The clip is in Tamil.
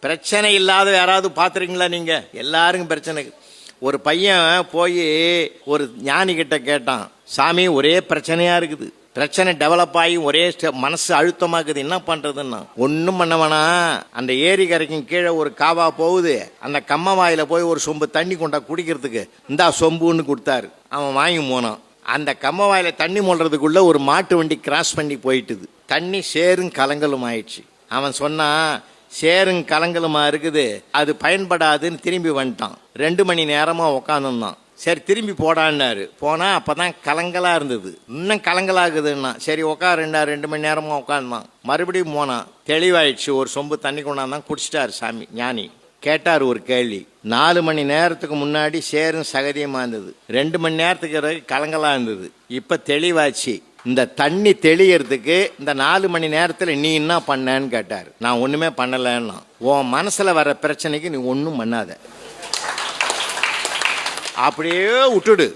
பிரச்சனை இல்லாத யாராவது பார்த்துருக்கீங்களா நீங்கள் எல்லாருக்கும் பிரச்சனை. ஒரு பையன் போய் ஒரு ஞானி கேட்டான் சாமி ஒரே பிரச்சனையாக இருக்குது. பிரச்சனை டெவலப் ஆகி ஒரே ஸ்ட- மனசு அழுத்தமாக்குது. என்ன பண்ணுறதுன்னா ஒன்றும் பண்ண வேணாம். அந்த ஏரி கரைக்கும் கீழே ஒரு காவா போகுது. அந்த கம்ம வாயில் போய் ஒரு சொம்பு தண்ணி கொண்டா குடிக்கிறதுக்கு இந்தா சொம்புன்னு கொடுத்தாரு. அவன் வாங்கி போனான். அந்த கம்ம வாயில தண்ணி மொழுறதுக்குள்ளே ஒரு மாட்டு வண்டி கிராஸ் பண்ணி போயிட்டுது. தண்ணி சேரும் கலங்கலும் ஆயிடுச்சு. அவன் சொன்னான் சேரும் கலங்கலுமா இருக்குது அது பயன்படாதுன்னு திரும்பி வந்துட்டான். ரெண்டு மணி நேரமாக உக்காந்துருந்தான் சரி திரும்பி போடான்னாரு. போனால் அப்போ தான் கலங்கலாக இருந்தது. இன்னும் கலங்கலாகுதுன்னா சரி உட்காருண்டா ரெண்டு மணி நேரமாக உட்காந்தான் மறுபடியும் போனான். தெளிவாயிடுச்சு. ஒரு சொம்பு தண்ணி கொண்டாந்தான் குடிச்சிட்டாரு சாமி ஞானி. கேட்டார் ஒரு கேள்வி. நாலு மணி நேரத்துக்கு முன்னாடி சேரும் சகதியமாக இருந்தது. ரெண்டு மணி நேரத்துக்கு கலங்கலாக இருந்தது. இப்போ தெளிவாச்சு. இந்த தண்ணி தெளியறதுக்கு இந்த நாலு மணி நேரத்தில் நீ என்ன பண்ணேன்னு கேட்டார். நான் ஒன்றுமே பண்ணலைன்னா உன் மனசில் வர பிரச்சனைக்கு நீ ஒன்றும் பண்ணாத. அப்படியே விட்டுடு.